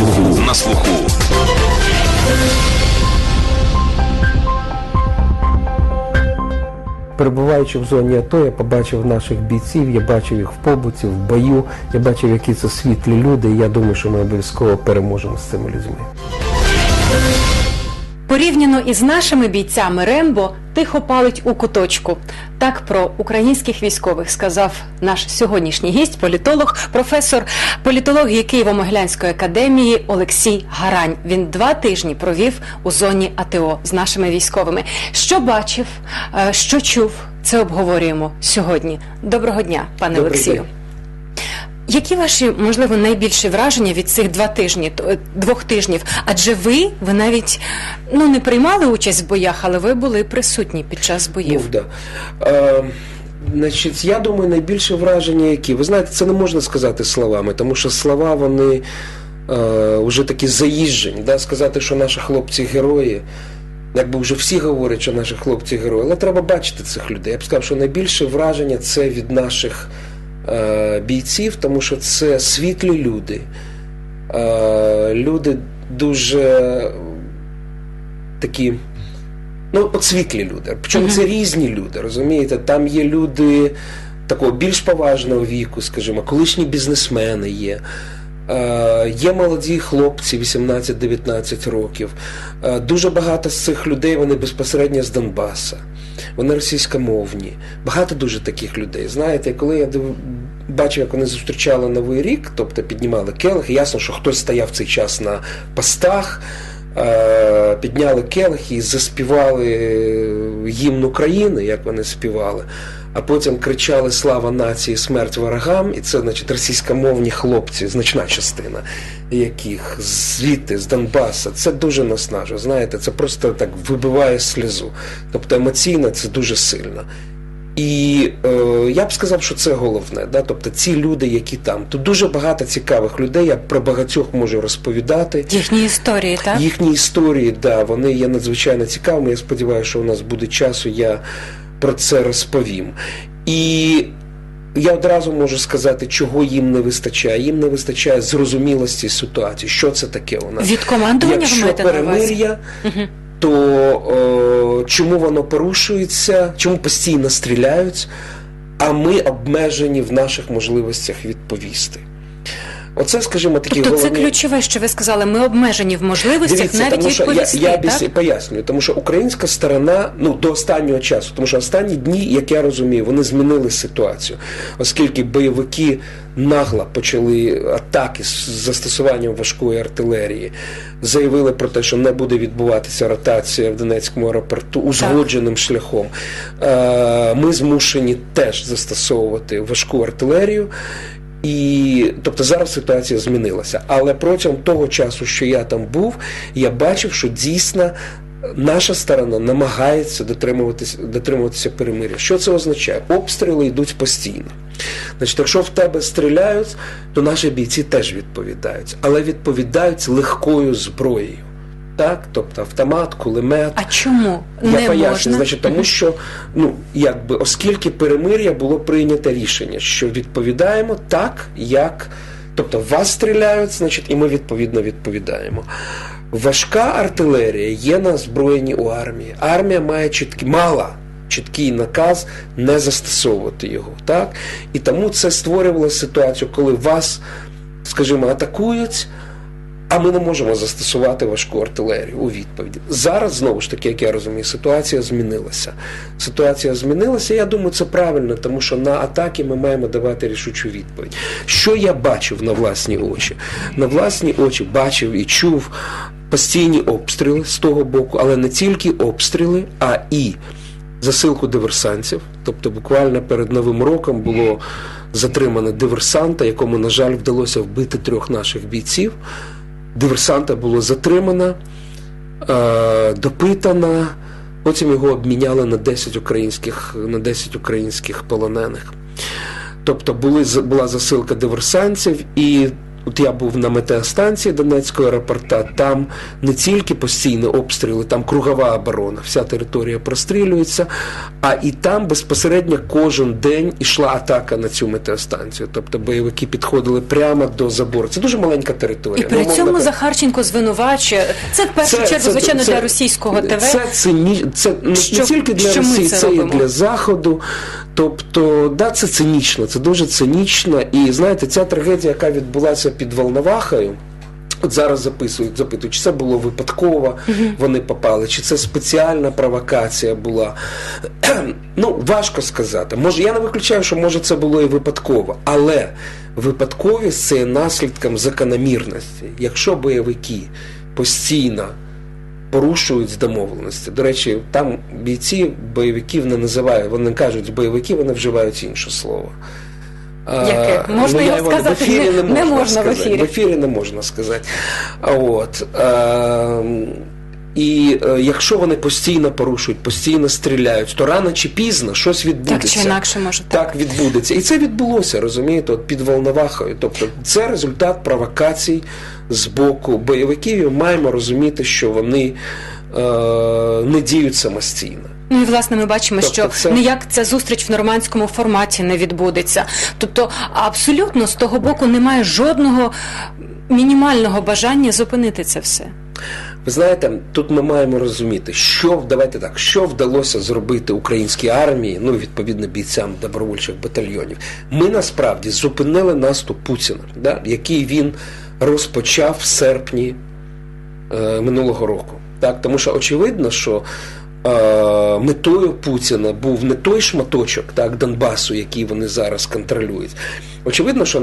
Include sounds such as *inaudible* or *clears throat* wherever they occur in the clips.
слуху. На слуху. Перебуваючи в зоні АТО, я побачив наших бійців, я бачив їх в побуті, в бою, я бачив, які це світлі люди, і я думаю, що ми обов'язково переможемо з цими людьми. Порівняно із нашими бійцями Рембо тихо палить у куточку. Так про українських військових сказав наш сьогоднішній гість, політолог, професор політології Києво-Могилянської академії Олексій Гарань. Він два тижні провів у зоні АТО з нашими військовими. Що бачив, е, що чув, це обговорюємо сьогодні. Доброго дня, пане Добрий Олексію. день. Які ваші можливо найбільші враження від цих два тижні, е, двох тижнів? Адже ви, ви навіть ну не приймали участь в боях, але ви були присутні під час боїв. Ну, да. Е, значить, я думаю, найбільше враження які. Ви знаєте, це не можна сказати словами, тому що слова вони е, вже такі заїжджені. Да? Сказати, що наші хлопці герої. Якби вже всі говорять, що наші хлопці герої, але треба бачити цих людей. Я б сказав, що найбільше враження це від наших бійців, тому що це світлі люди. Е, люди дуже такі. Ну, от світлі люди. Причому це різні люди, розумієте? Там є люди такого більш поважного віку, скажімо, колишні бізнесмени є. Е, Є молоді хлопці 18-19 років. Е, Дуже багато з цих людей вони безпосередньо з Донбаса. Вони російськомовні. Багато дуже таких людей. Знаєте, коли я бачив, як вони зустрічали Новий рік, тобто піднімали келихи, ясно, що хтось стояв цей час на постах, е, підняли келихи і заспівали гімн України, як вони співали, а потім кричали Слава нації, смерть ворогам, і це, значить, російськомовні хлопці, значна частина яких звідти, з Донбаса, це дуже наснажує. Знаєте, це просто так вибиває сльозу. Тобто емоційно це дуже сильно. І е, я б сказав, що це головне. Да? Тобто ці люди, які там. Тут дуже багато цікавих людей, я про багатьох можу розповідати. Їхні історії, так? Їхні історії, да, вони є надзвичайно цікавими. Я сподіваюся, що у нас буде часу, я про це розповім. І я одразу можу сказати, чого їм не вистачає. Їм не вистачає зрозумілості ситуації. Що це таке у нас? Від командування Якщо перемир'я, то е, чому воно порушується, чому постійно стріляють, а ми обмежені в наших можливостях відповісти. Оце, скажімо, такі Тобто це ключове, що ви сказали. Ми обмежені в можливостях Дивіться, навіть тому що я, відповісти. я так? об'яс- пояснюю, тому що українська сторона ну до останнього часу, тому що останні дні, як я розумію, вони змінили ситуацію, оскільки бойовики нагло почали атаки з застосуванням важкої артилерії, заявили про те, що не буде відбуватися ротація в Донецькому аеропорту узгодженим шляхом. Е, Ми змушені теж застосовувати важку артилерію. І тобто зараз ситуація змінилася. Але протягом того часу, що я там був, я бачив, що дійсно наша сторона намагається дотримуватися, дотримуватися перемир'я. Що це означає? Обстріли йдуть постійно. Значить, якщо в тебе стріляють, то наші бійці теж відповідають, але відповідають легкою зброєю. Так, тобто автомат, кулемет. А чому Я не поясню, можна? значить, тому що ну якби оскільки перемир'я було прийнято рішення, що відповідаємо так, як тобто вас стріляють, значить, і ми відповідно відповідаємо. Важка артилерія є на озброєнні у армії. Армія має чіткий мала. Чіткий наказ не застосовувати його, так? І тому це створювало ситуацію, коли вас, скажімо, атакують, а ми не можемо застосувати важку артилерію у відповіді. Зараз, знову ж таки, як я розумію, ситуація змінилася. Ситуація змінилася, я думаю, це правильно, тому що на атаки ми маємо давати рішучу відповідь. Що я бачив на власні очі? На власні очі бачив і чув постійні обстріли з того боку, але не тільки обстріли, а і засилку диверсантів. Тобто, буквально перед Новим роком було затримано диверсанта, якому, на жаль, вдалося вбити трьох наших бійців. Диверсанта було затримано, е, допитано, потім його обміняли на 10 українських, на 10 українських полонених. Тобто були, була засилка диверсантів, і От я був на метеостанції Донецького аеропорта, там не тільки постійні обстріли, там кругова оборона, вся територія прострілюється, а і там безпосередньо кожен день ішла атака на цю метеостанцію. Тобто бойовики підходили прямо до забору. Це дуже маленька І територія. при Ну, цьому кажучи, Захарченко звинувачує. Це в першу чергу, звичайно, для російського ТВ. Це, цині, це не, Що- не тільки для Росії, це це, і для Заходу. Тобто, да, це цинічно, це дуже цинічно. І знаєте, ця трагедія, яка відбулася під Волновахою. От зараз записують, запитують, чи це було випадково, вони попали, чи це спеціальна провокація була. *clears throat* ну, важко сказати. Може, я не виключаю, що може це було і випадково, але випадковість це є наслідком закономірності. Якщо бойовики постійно порушують домовленості. До речі, там бійці бойовиків не називають, вони кажуть бойовики, вони вживають інше слово. Яке? Можна я його сказати? В ефірі Не- не, не можна, сказати. в ефірі. В ефірі не можна сказати. От. А, і е, якщо вони постійно порушують, постійно стріляють, то рано чи пізно щось відбудеться. Так чи інакше може так. Так відбудеться. І це відбулося, розумієте, от під Волновахою. Тобто це результат провокацій з боку бойовиків. І ми маємо розуміти, що вони е, не діють самостійно. Ну і власне ми бачимо, Тобто що це- ніяк ця зустріч в нормандському форматі не відбудеться. Тобто, абсолютно з того боку немає жодного мінімального бажання зупинити це все. Ви знаєте, тут ми маємо розуміти, що давайте так, що вдалося зробити українській армії, ну відповідно бійцям добровольчих батальйонів. Ми насправді зупинили наступ Путіна, да, який він розпочав в серпні е, минулого року. Так, тому що очевидно, що е, метою Путіна був не той шматочок так, Донбасу, який вони зараз контролюють. Очевидно, що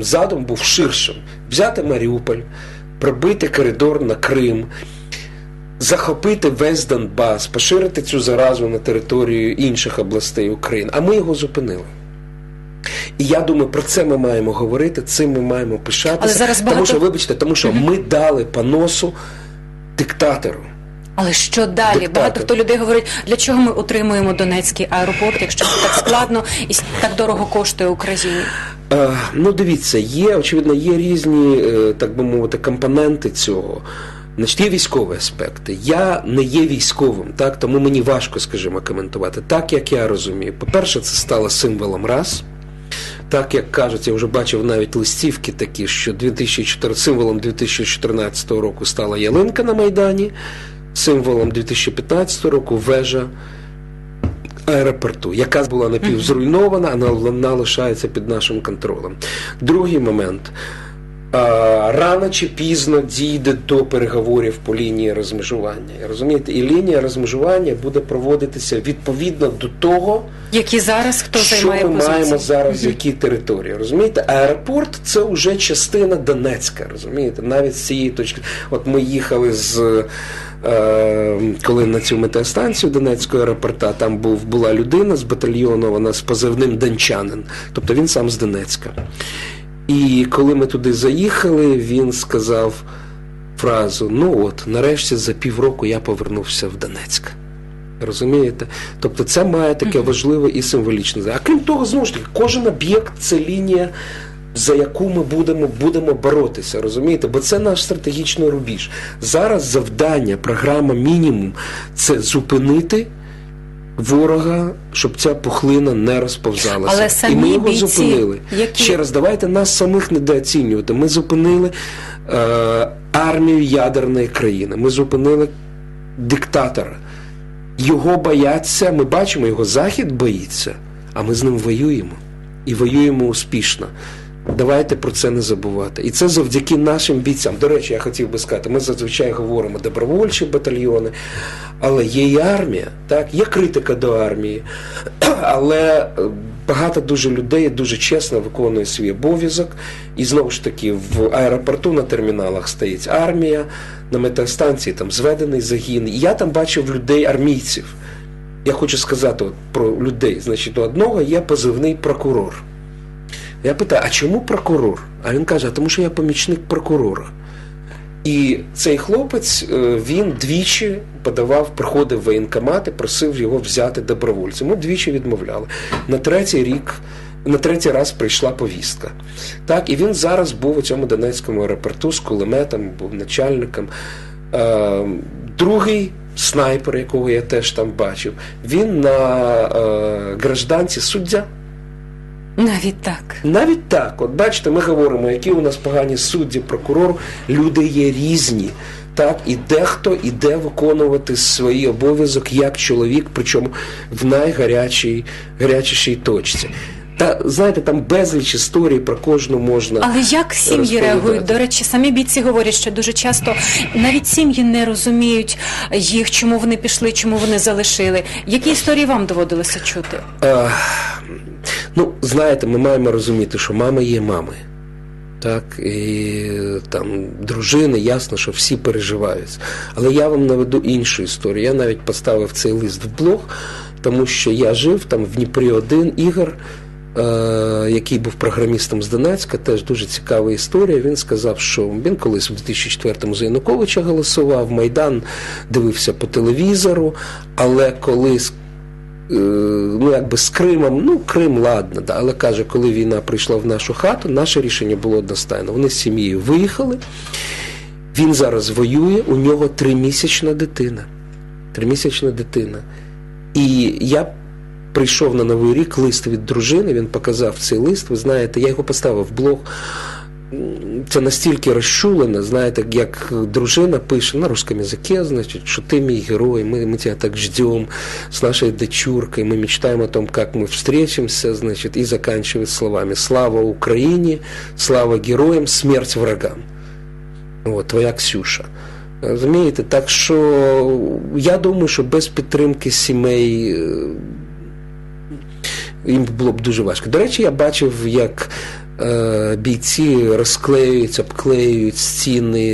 задум був ширшим: взяти Маріуполь, пробити коридор на Крим. Захопити весь Донбас, поширити цю заразу на територію інших областей України, а ми його зупинили. І я думаю, про це ми маємо говорити, цим ми маємо пишатися. Але зараз багато- Тому що, вибачте, тому що ми дали по носу диктатору. Але що далі? Диктатор. Багато хто людей говорить, для чого ми утримуємо Донецький аеропорт, якщо це так складно і так дорого коштує Україні. Е, ну, дивіться, є, очевидно, є різні, е, так би мовити, компоненти цього. Значить, є військові аспекти. Я не є військовим, так, тому мені важко, скажімо, коментувати. Так, як я розумію. По-перше, це стало символом раз. Так, як кажуть, я вже бачив навіть листівки такі, що 2004, символом 2014 року стала ялинка на Майдані, символом 2015 року вежа аеропорту, яка була напівзруйнована, вона лишається під нашим контролем. Другий момент. Рано чи пізно дійде до переговорів по лінії розмежування. Розумієте, і лінія розмежування буде проводитися відповідно до того, Які зараз хто що займає ми позиції? маємо зараз, які території. Розумієте, аеропорт це вже частина Донецька. Розумієте, навіть з цієї точки. От ми їхали з. е, Коли на цю метеостанцію Донецького аеропорта там був була людина з батальйону, вона з позивним Дончанин, тобто він сам з Донецька. І коли ми туди заїхали, він сказав фразу: Ну от, нарешті за півроку я повернувся в Донецьк. Розумієте? Тобто це має таке важливе і символічне. А крім того, знову ж таки, кожен об'єкт це лінія, за яку ми будемо, будемо боротися, розумієте? Бо це наш стратегічний рубіж. Зараз завдання, програма мінімум це зупинити. Ворога, щоб ця пухлина не розповзалася. Але і ми його бійці, зупинили. які- Ще раз, давайте нас самих недооцінювати. Ми зупинили е, армію ядерної країни. Ми зупинили диктатора. Його бояться, ми бачимо, його захід боїться, а ми з ним воюємо. І воюємо успішно. Давайте про це не забувати. І це завдяки нашим бійцям. До речі, я хотів би сказати, ми зазвичай говоримо добровольчі батальйони, але є і армія, так, є критика до армії, *clears throat* але е, багато дуже людей дуже чесно виконує свій обов'язок. І знову ж таки, в аеропорту на терміналах стоїть армія, на метеостанції там зведений загін. І я там бачив людей, армійців. Я хочу сказати от, про людей. Значить, у одного є позивний прокурор. Я питаю, а чому прокурор? А він каже, а тому що я помічник прокурора. І цей хлопець е, він двічі подавав, приходив в воєнкомат і просив його взяти добровольцем. Ми двічі відмовляли. На третій рік на третій раз прийшла повістка. Так, і він зараз був у цьому Донецькому аеропорту з кулеметом, був начальником. Е, другий снайпер, якого я теж там бачив, він на е, гражданці суддя. Навіть так. Навіть так, от бачите, ми говоримо, які у нас погані судді, прокурор, люди є різні. Так, і дехто іде виконувати свій обов'язок як чоловік, причому в найгарячій гарячішій точці. Та знаєте, там безліч історій про кожну можна. Але як сім'ї реагують? До речі, самі бійці говорять, що дуже часто навіть сім'ї не розуміють їх, чому вони пішли, чому вони залишили. Які історії вам доводилося чути? А, ну, знаєте, ми маємо розуміти, що мами є мами. Так, і там дружини, ясно, що всі переживають. Але я вам наведу іншу історію. Я навіть поставив цей лист в блог, тому що я жив там в Дніпрі один Ігор, е, який був програмістом з Донецька, теж дуже цікава історія. Він сказав, що він колись в 2004-му за Януковича голосував, Майдан дивився по телевізору, але коли з- е, ну якби з Кримом, ну Крим, ладно, да, але каже, коли війна прийшла в нашу хату, наше рішення було одностайно. Вони з сім'єю виїхали. Він зараз воює, у нього тримісячна дитина. Тримісячна дитина. І я прийшов на Новий рік лист від дружини, він показав цей лист. Ви знаєте, я його поставив в блог М, Це настільки розчулено, знаєте, як дружина пише на русском языке, значит, что ты мій герой, мы, мы тебя так ждем с нашей дочуркой, мы мечтаем о том, как мы встретимся, значит, и заканчивает словами «Слава Україні, слава героям, смерть врагам». От, твоя Ксюша. Розумієте? Так що я думаю, що без підтримки сімей е, їм було б дуже важко. До речі, я бачив, як е, бійці розклеюють, обклеюють стіни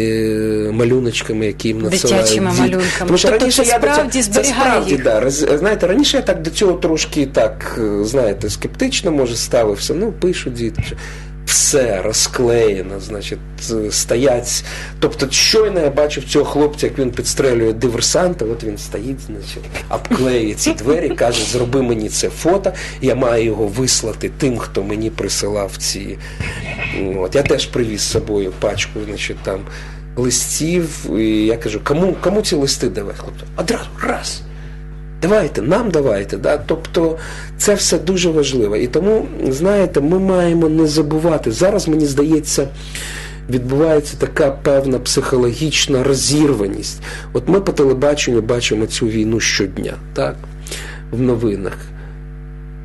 е, малюночками, які їм надсилають. Дитячими діти. малюнками. Тому що Тобто раніше це я до цього- справді це зберігає справді, їх. да. Роз- знаєте, раніше я так до цього трошки так, е, знаєте, скептично може ставився. Ну, пишуть діти. Все розклеєно, значить, е, стоять. Тобто, щойно я бачив цього хлопця, як він підстрелює диверсанта, от він стоїть, значить, обклеює ці двері, каже, зроби мені це фото, я маю його вислати тим, хто мені присилав ці. От, я теж привіз з собою пачку, значить, там листів, і я кажу, кому, кому ці листи давай, хлопці? Одразу, раз. Давайте, нам давайте. Да? Тобто це все дуже важливо. І тому, знаєте, ми маємо не забувати. Зараз, мені здається, відбувається така певна психологічна розірваність. От ми по телебаченню бачимо цю війну щодня, так? В новинах.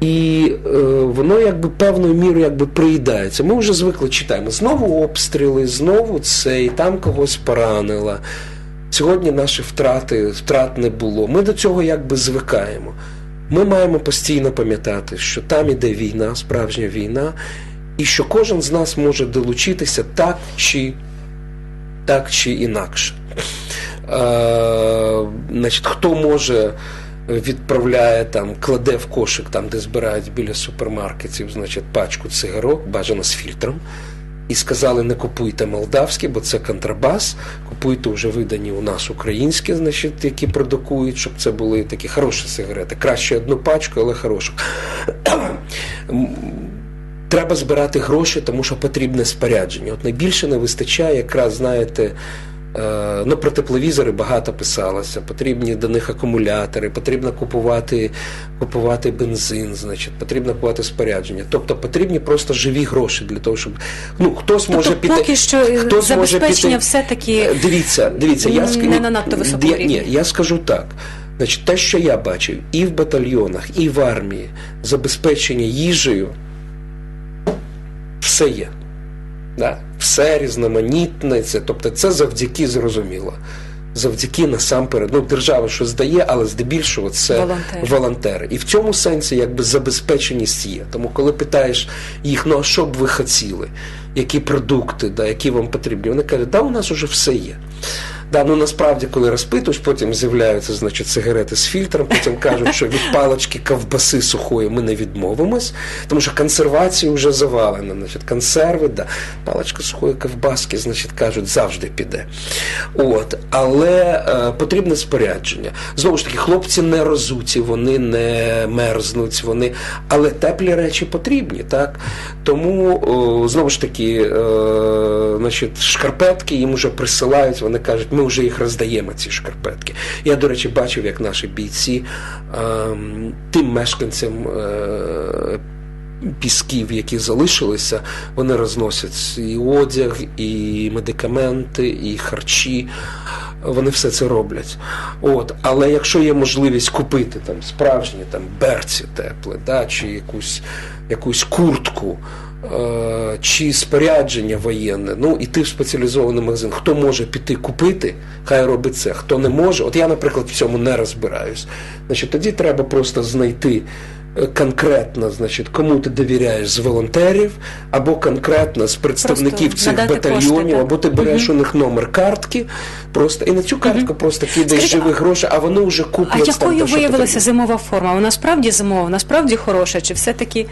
І е, воно якби певною мірою якби приїдається. Ми вже звикли читаємо. Знову обстріли, знову це, і там когось поранило. Сьогодні наші втрати, втрат не було. Ми до цього якби звикаємо. Ми маємо постійно пам'ятати, що там іде війна, справжня війна, і що кожен з нас може долучитися так чи, так чи інакше. Е, значить, хто може відправляє там, кладе в кошик, там, де збирають біля супермаркетів, значить, пачку цигарок, бажано з фільтром. І сказали, не купуйте молдавські, бо це контрабас, купуйте вже видані у нас українські, значить, які продукують, щоб це були такі хороші сигарети. Краще одну пачку, але хорошу. Треба збирати гроші, тому що потрібне спорядження. От найбільше не вистачає, якраз, знаєте, Ну, про тепловізори багато писалося, потрібні до них акумулятори, потрібно купувати, купувати бензин, значить, потрібно купувати спорядження. Тобто потрібні просто живі гроші для того, щоб ну хтось може Тобто піти. поки що е, хтось забезпечення піти- все-таки Е, Дивіться, дивіться, я не на надто високому рівні. Ні, я скажу так. Значить, те, що я бачив і в батальйонах, і в армії, забезпечення їжею, все є. Да? Все різноманітне, це, тобто це завдяки зрозуміло. Завдяки насамперед, ну держава щось дає, але здебільшого це Волонтери. волонтери. І в цьому сенсі якби забезпеченість є. Тому коли питаєш їх, ну а що б ви хотіли, які продукти, да, які вам потрібні, вони кажуть, да, у нас уже все є. Да, ну насправді, коли розпитуєш, потім з'являються значить, сигарети з фільтром, потім кажуть, що від палочки ковбаси сухої ми не відмовимось, тому що консервація вже завалена. Значить, консерви, да. паличка сухої ковбаски, значить, кажуть, завжди піде. От. Але е, потрібне спорядження. Знову ж таки, хлопці не розуті, вони не мерзнуть, вони... але теплі речі потрібні. Так? Тому, о, знову ж таки, е, значить, шкарпетки їм вже присилають, вони кажуть, ми вже їх роздаємо, ці шкарпетки. Я, до речі, бачив, як наші бійці ем, тим мешканцям. Е, Пісків, які залишилися, вони розносять і одяг, і медикаменти, і харчі. Вони все це роблять. От. Але якщо є можливість купити там справжні там берці тепле, да, чи якусь, якусь куртку, чи спорядження воєнне, ну іти в спеціалізований магазин. Хто може піти купити, хай робить це. Хто не може, от я, наприклад, в цьому не розбираюсь. Значить, тоді треба просто знайти. е, Конкретно, значить, кому ти довіряєш з волонтерів, або конкретно з представників Просто цих батальйонів, кошти, або ти береш у них номер картки, просто і на цю картку просто кидаєш Скажіть, живі гроші, а вони вже А куплять. там якою виявилася зимова форма? Вона справді зимова, вона справді хороша, чи все-таки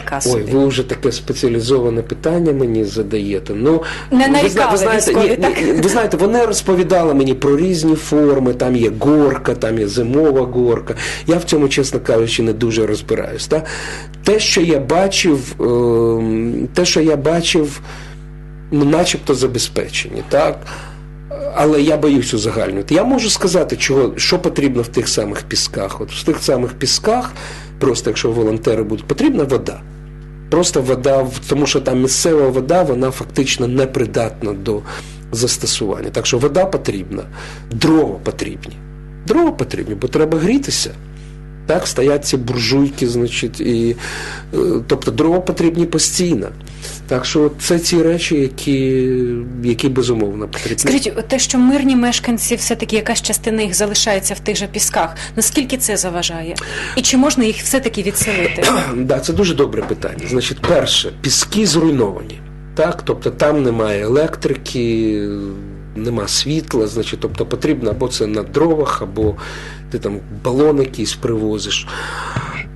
така собі? Ой, ви вже таке спеціалізоване питання мені задаєте. Ну Не ви ви знаєте, військові, ні, так? ні, ви знаєте, вони розповідали мені про різні форми. Там є горка, там є зимова горка. Я в цьому, чесно кажучи, не дуже розбираюсь. Та? Те, що я бачив, ем, те, що я бачив, ну, начебто забезпечені, так. Але я боюсь узагальнювати. Я можу сказати, чого, що потрібно в тих самих пісках. От в тих самих пісках, просто якщо волонтери будуть, потрібна вода. Просто вода, тому що там місцева вода, вона фактично непридатна до застосування. Так що вода потрібна, дрова потрібні. Дрова потрібні, бо треба грітися. Так, стоять ці буржуйки, значить, і, е, тобто дрова потрібні постійно. Так що це ті речі, які, які безумовно потрібні. Скажіть, те, що мирні мешканці, все-таки якась частина їх залишається в тих же пісках, наскільки це заважає? І чи можна їх все-таки відселити? *clears throat* Да, це дуже добре питання. Значить, перше, піски зруйновані. Так, тобто там немає електрики, нема світла, значить, тобто потрібно або це на дровах, або ти там балон якийсь привозиш.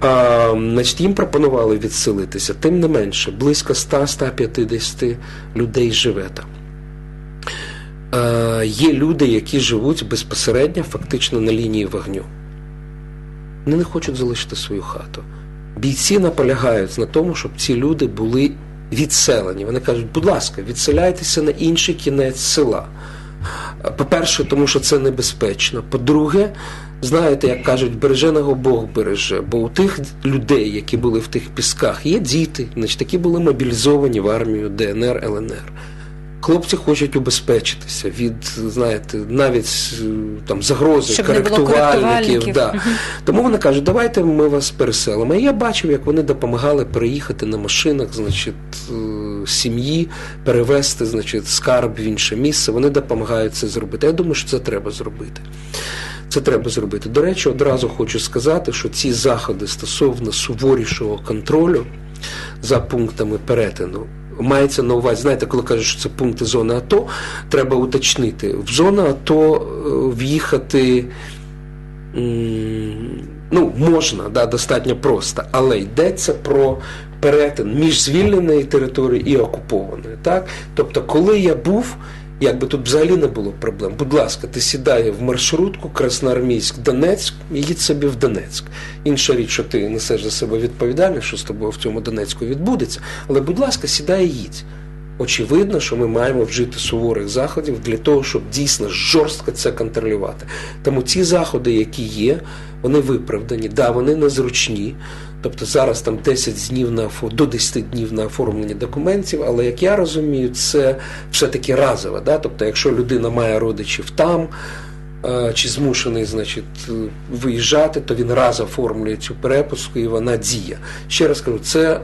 А, значить, їм пропонували відселитися. Тим не менше, близько 100-150 людей живе там. Е, є люди, які живуть безпосередньо фактично на лінії вогню. Вони не хочуть залишити свою хату. Бійці наполягають на тому, щоб ці люди були відселені. Вони кажуть, будь ласка, відселяйтеся на інший кінець села. По-перше, тому що це небезпечно. По-друге, знаєте, як кажуть, береженого Бог береже. Бо у тих людей, які були в тих пісках, є діти, значить, такі були мобілізовані в армію ДНР, ЛНР. Хлопці хочуть убезпечитися від, знаєте, навіть е, там загрози Щоб коректувальників. коректувальників. Да. Тому вони кажуть, давайте ми вас переселимо. І я бачив, як вони допомагали переїхати на машинах, значить, е, сім'ї, перевезти, значить, скарб в інше місце. Вони допомагають це зробити. Я думаю, що це треба зробити. Це треба зробити. До речі, одразу хочу сказати, що ці заходи стосовно суворішого контролю за пунктами перетину. Мається на увазі, знаєте, коли кажуть, що це пункти зони АТО, треба уточнити. В зону АТО е, в'їхати ну, можна, да, достатньо просто, але йдеться про перетин між звільненої території і окупованої. Так? Тобто, коли я був, якби тут взагалі не було проблем. Будь ласка, ти сідає в маршрутку Красноармійськ, Донецьк і їдь собі в Донецьк. Інша річ, що ти несеш за себе відповідальність, що з тобою в цьому Донецьку відбудеться. Але, будь ласка, сідай їдь. Очевидно, що ми маємо вжити суворих заходів для того, щоб дійсно жорстко це контролювати. Тому ці заходи, які є, вони виправдані. Да, вони незручні. Тобто зараз там 10 днів на до 10 днів на оформлення документів, але як я розумію, це все-таки разове. Да? Тобто, якщо людина має родичів там. е, Чи змушений, значить, е, виїжджати, то він раз оформлює цю перепуску і вона діє. Ще раз кажу, це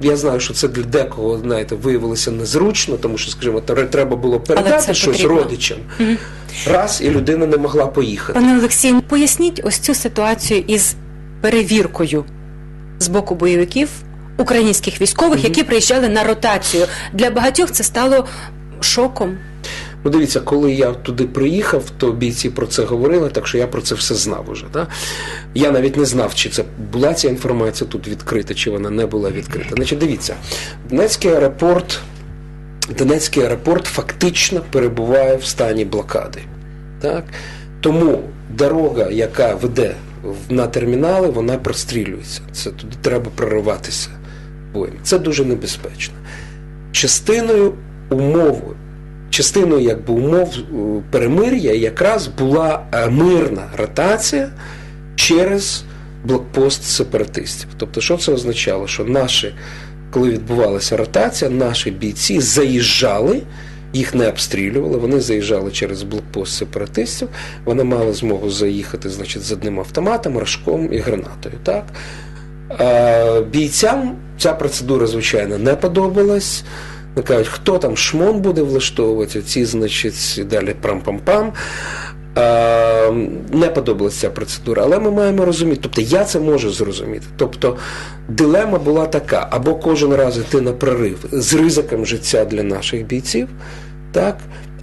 я знаю, що це для декого, знаєте, виявилося незручно, тому що, скажімо, тре- треба було передати щось потрібно. родичам. Раз, і людина не могла поїхати. Пане Олексій, поясніть ось цю ситуацію із перевіркою з боку бойовиків українських військових, які приїжджали на ротацію. Для багатьох це стало шоком. Ну, дивіться, коли я туди приїхав, то бійці про це говорили, так що я про це все знав уже. Да? Я навіть не знав, чи це була ця інформація тут відкрита, чи вона не була відкрита. Значить, дивіться, Донецький аеропорт, Донецький аеропорт фактично перебуває в стані блокади. Так? Тому дорога, яка веде на термінали, вона прострілюється. Це туди треба прориватися боєм. Це дуже небезпечно. Частиною умови, частиною якби умов е, перемир'я якраз була е, мирна ротація через блокпост сепаратистів. Тобто, що це означало? Що наші, коли відбувалася ротація, наші бійці заїжджали. Їх не обстрілювали, вони заїжджали через блокпост сепаратистів, вони мали змогу заїхати значить, з одним автоматом, рожком і гранатою. Так? А, бійцям ця процедура, звичайно, не подобалась. Вони кажуть, хто там шмон буде влаштовувати, ці, значить, далі прам-пам-пам. Не подобалася ця процедура, але ми маємо розуміти, тобто я це можу зрозуміти. Тобто дилема була така: або кожен раз йти на прорив з ризиком життя для наших бійців, так,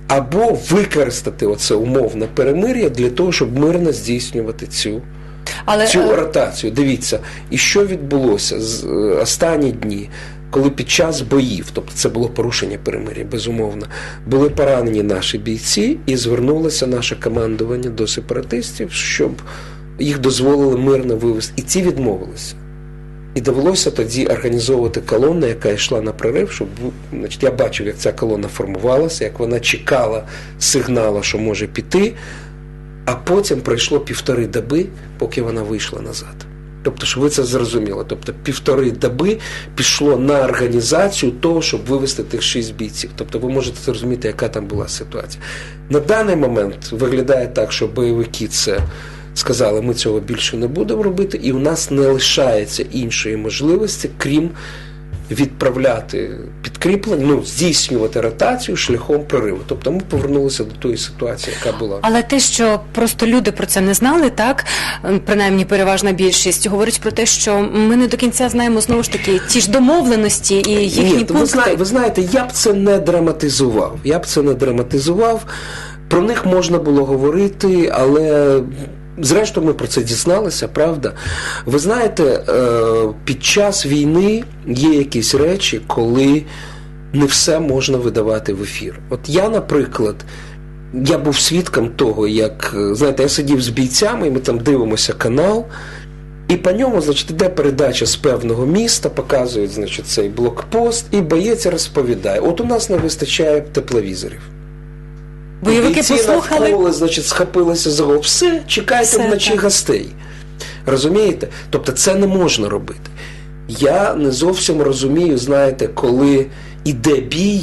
або використати оце умовне перемир'я для того, щоб мирно здійснювати цю Але цю е, ротацію. Дивіться, і що відбулося з е, останні дні, коли під час боїв, тобто це було порушення перемир'я, безумовно, були поранені наші бійці, і звернулося наше командування до сепаратистів, щоб їх дозволили мирно вивезти. І ці відмовилися. І довелося тоді організовувати колону, яка йшла на прорив, щоб значить, я бачив, як ця колона формувалася, як вона чекала сигналу, що може піти. А потім пройшло півтори доби, поки вона вийшла назад. Тобто, щоб ви це зрозуміли. Тобто півтори доби пішло на організацію того, щоб вивести тих шість бійців. Тобто ви можете зрозуміти, яка там була ситуація. На даний момент виглядає так, що бойовики це сказали, ми цього більше не будемо робити, і у нас не лишається іншої можливості, крім відправляти підкріплення, ну, здійснювати ротацію шляхом прориву. Тобто ми повернулися до тої ситуації, яка була. Але те, що просто люди про це не знали, так ем, принаймні переважна більшість говорить про те, що ми не до кінця знаємо знову ж таки ті ж домовленості і їхні Ні, пункти. ви, знаєте, ви знаєте, я б це не драматизував. Я б це не драматизував. Про них можна було говорити, але зрештою ми про це дізналися, правда? Ви знаєте, е, під час війни є якісь речі, коли не все можна видавати в ефір. От я, наприклад. Я був свідком того, як е, знаєте, я сидів з бійцями, і ми там дивимося канал, і по ньому, значить, іде передача з певного міста, показують, значить, цей блокпост, і боєць розповідає: от у нас не вистачає тепловізорів. Бойовики послухали. навколо, значить, схопилися за голову. Все, чекайте Все, вночі так. гостей. Розумієте? Тобто це не можна робити. Я не зовсім розумію, знаєте, коли іде бій,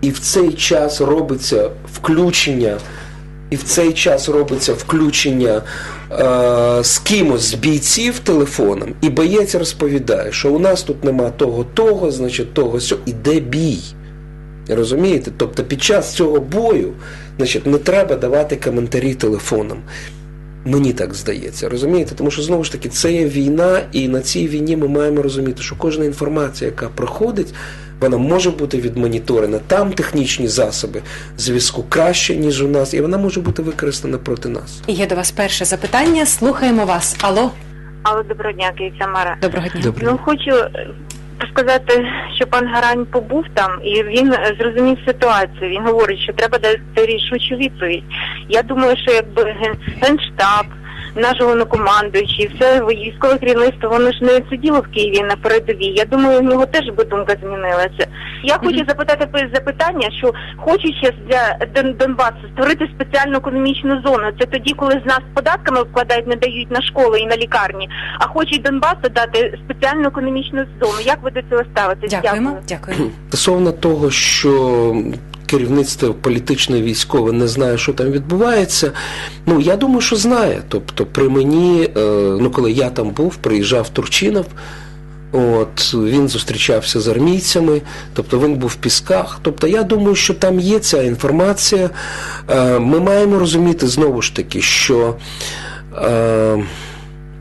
і в цей час робиться включення, і в цей час робиться включення е, з кимось з бійців телефоном, і боєць розповідає, що у нас тут нема того, того, значить, того, сьо, іде бій. Розумієте? Тобто під час цього бою значить, не треба давати коментарі телефоном. Мені так здається, розумієте? Тому що знову ж таки це є війна, і на цій війні ми маємо розуміти, що кожна інформація, яка проходить, вона може бути відмоніторена. Там технічні засоби зв'язку краще, ніж у нас, і вона може бути використана проти нас. І Є до вас перше запитання. Слухаємо вас. Алло, Але доброго дня, Київ Самара. доброго дня. Добре. Ну хочу е, сказати, що пан Гарань побув там і він е, зрозумів ситуацію. Він говорить, що треба дати рішучу відповідь. Я думаю, що якби ген- генштаб, наш головнокомандуючий, все військове керівництво, воно ж не сиділо в Києві на передовій. Я думаю, в нього теж би думка змінилася. Я хочу Мгм. запитати пе- запитання, що хочуть ще для Дон- Донбасу створити спеціальну економічну зону. Це тоді, коли з нас податками вкладають, не дають на школи і на лікарні, а хочуть Донбасу дати спеціальну економічну зону. Як ви до цього ставитесь? Дякуємо. Дякуємо. Стосовно того, що керівництво політичне військове не знає, що там відбувається. Ну я думаю, що знає. Тобто, при мені, е, ну коли я там був, приїжджав Турчинов. От він зустрічався з армійцями, тобто він був в пісках. Тобто, я думаю, що там є ця інформація. Е, Ми маємо розуміти знову ж таки, що е,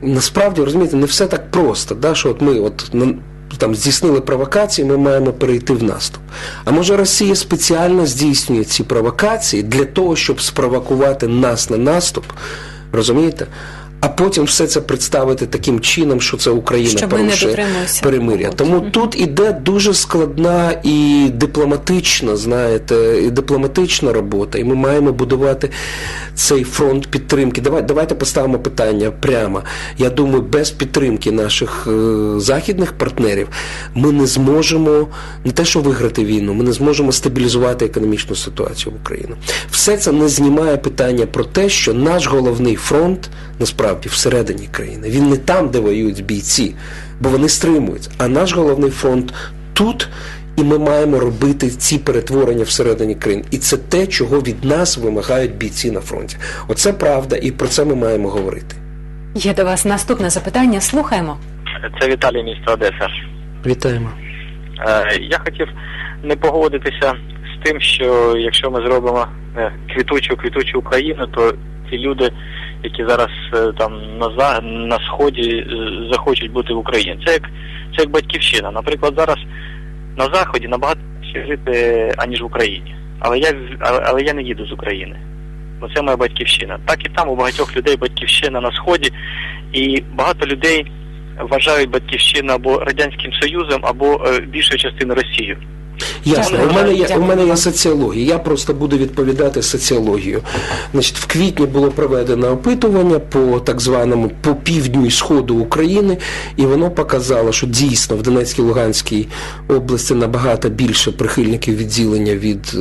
насправді розумієте, не все так просто. Да? Що от ми от там здійснили провокації, ми маємо перейти в наступ. А може Росія спеціально здійснює ці провокації для того, щоб спровокувати нас на наступ, розумієте? А потім все це представити таким чином, що це Україна Щоб порушує перемиря. Тому тут іде дуже складна і дипломатична, знаєте, і дипломатична робота, і ми маємо будувати цей фронт підтримки. Давай, давайте поставимо питання прямо. Я думаю, без підтримки наших е, західних партнерів ми не зможемо не те, що виграти війну, ми не зможемо стабілізувати економічну ситуацію в Україні. Все це не знімає питання про те, що наш головний фронт насправді всередині країни. Він не там, де воюють бійці, бо вони стримують. А наш головний фронт тут. І ми маємо робити ці перетворення всередині країни. І це те, чого від нас вимагають бійці на фронті. Оце правда, і про це ми маємо говорити. Є до вас наступне запитання. Слухаємо. Це Віталій місто Одеса. Вітаємо. Е, Я хотів не погодитися з тим, що якщо ми зробимо е, квітучу квітучу Україну, то ті люди, які зараз е, там на за на сході е, захочуть бути в Україні. Це як це як батьківщина. Наприклад, зараз на заході набагато жити аніж в Україні. Але я але, але я не їду з України. Бо це моя батьківщина. Так і там у багатьох людей батьківщина на сході, і багато людей вважають батьківщину або радянським союзом, або е, більшою частиною Росією. Ясно, у мене є у мене є соціологія. Я просто буду відповідати соціологію. Значить, в квітні було проведено опитування по так званому по півдню і сходу України, і воно показало, що дійсно в Донецькій Луганській області набагато більше прихильників відділення від, е,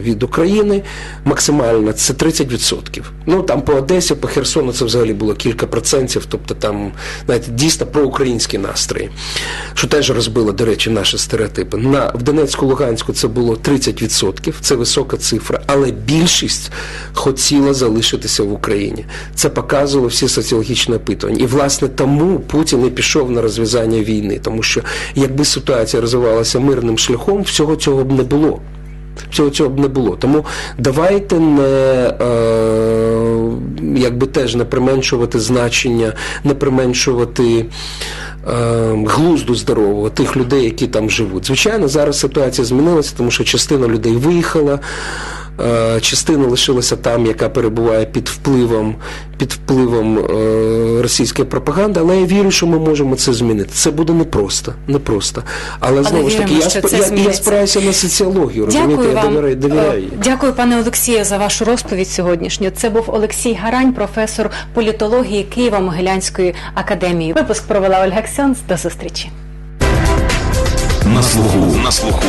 від України. Максимально це 30%. Ну там по Одесі, по Херсону це взагалі було кілька процентів, тобто там знаєте, дійсно проукраїнські настрої, що теж розбило, до речі, наші стереотипи. На в Донецьку Луганську це було 30%, це висока цифра, але більшість хотіла залишитися в Україні. Це показувало всі соціологічні опитування. І власне тому Путін і пішов на розв'язання війни, тому що якби ситуація розвивалася мирним шляхом, всього цього б не було. Всього цього б не було. Тому давайте не е, якби теж не применшувати значення, не применшувати глузду здорового тих людей, які там живуть. Звичайно, зараз ситуація змінилася, тому що частина людей виїхала. Е, Частина лишилася там, яка перебуває під впливом під впливом е, російської пропаганди, але я вірю, що ми можемо це змінити. Це буде непросто, непросто. Але, знову ж таки, я, це я, я спираюся на соціологію. Розумієте, Дякую я вам. довіряю, довіряю їй. Е, Дякую, пане Олексію, за вашу розповідь сьогоднішню. Це був Олексій Гарань, професор політології Києво-Могилянської академії. Випуск провела Ольга Ксьонц. До зустрічі. На слуху. На слуху.